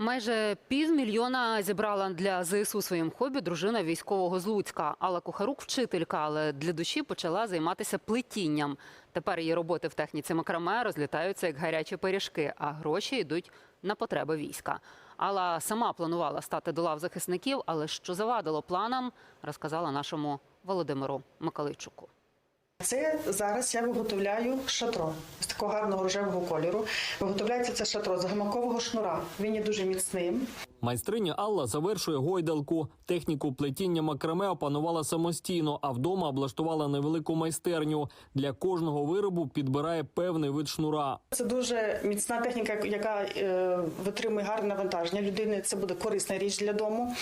Майже півмільйона зібрала для ЗСУ своїм хобі дружина військового з Луцька. Алла Кухарук вчителька, але для душі почала займатися плетінням. Тепер її роботи в техніці макраме розлітаються як гарячі пиріжки, а гроші йдуть на потреби війська. Алла сама планувала стати до лав захисників, але що завадило планам, розказала нашому Володимиру Миколайчуку. Це зараз я виготовляю шатро з такого гарного рожевого кольору. Виготовляється це шатро з гамакового шнура. Він є дуже міцним. Майстриня Алла завершує гойдалку. Техніку плетіння макраме опанувала самостійно, а вдома облаштувала невелику майстерню. Для кожного виробу підбирає певний вид шнура. Це дуже міцна техніка, яка е, витримує гарне навантаження людини. Це буде корисна річ для дому.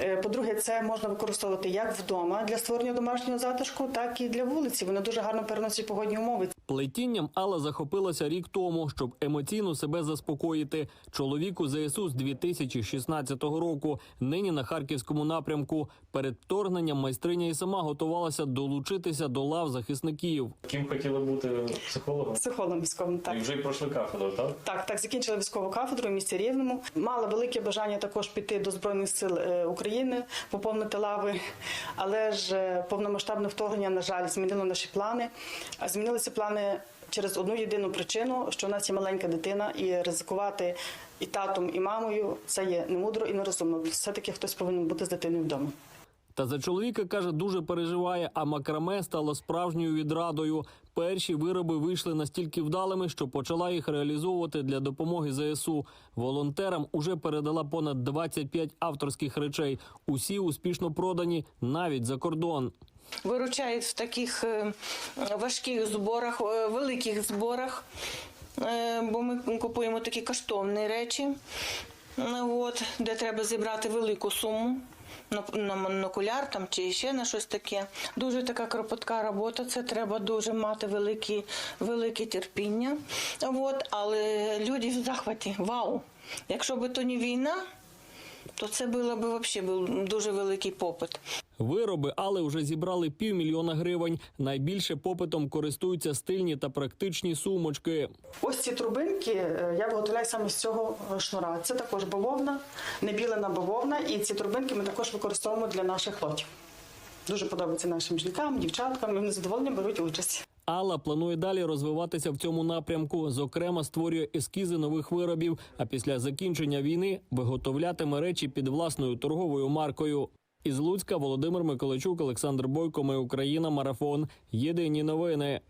Е, по-друге, це можна використовувати як вдома для створення домашнього затишку, так і для вулиці. Воно дуже гарно переносить погодні умови. Плетінням Алла захопилася рік тому, щоб емоційно себе заспокоїти. Чоловіку ЗСУ з 2016 року. Нині на харківському напрямку. Перед вторгненням майстриня і сама готувалася долучитися до лав захисників. Ким хотіли бути психологом? Психологом військовим так. І вже й пройшли кафедру, так? Так, так, закінчила військову кафедру в місті Рівному. Мала велике бажання також піти до Збройних сил е, України, поповнити лави. Але ж е, повномасштабне вторгнення, на жаль, змінило наші плани. А змінилися плани через одну єдину причину, що у нас є маленька дитина, і ризикувати і татом, і мамою це є немудро і нерозумно. Все-таки хтось повинен бути з дитиною вдома. Та за чоловіка каже, дуже переживає, а макраме стало справжньою відрадою. Перші вироби вийшли настільки вдалими, що почала їх реалізовувати для допомоги ЗСУ. Волонтерам уже передала понад 25 авторських речей. Усі успішно продані навіть за кордон. Виручають в таких е, важких зборах, е, великих зборах, е, бо ми купуємо такі коштовні речі, от, де треба зібрати велику суму. На, монокуляр там чи ще на щось таке. Дуже така кропотка робота. Це треба дуже мати велике, велике терпіння. От, але люди в захваті. Вау! Якщо б то не війна, то це було б взагалі дуже великий попит. Вироби, але вже зібрали півмільйона гривень. Найбільше попитом користуються стильні та практичні сумочки. Ось ці трубинки е, я виготовляю саме з цього е, шнура. Це також бавовна, небілена бавовна, і ці трубинки ми також використовуємо для наших лотів. Дуже подобається нашим жінкам, дівчаткам. Вони з задоволенням беруть участь. Алла планує далі розвиватися в цьому напрямку. Зокрема, створює ескізи нових виробів. А після закінчення війни виготовлятиме речі під власною торговою маркою. Із Луцька Володимир Миколайчук, Олександр Бойко. Ми Україна. Марафон. Єдині новини.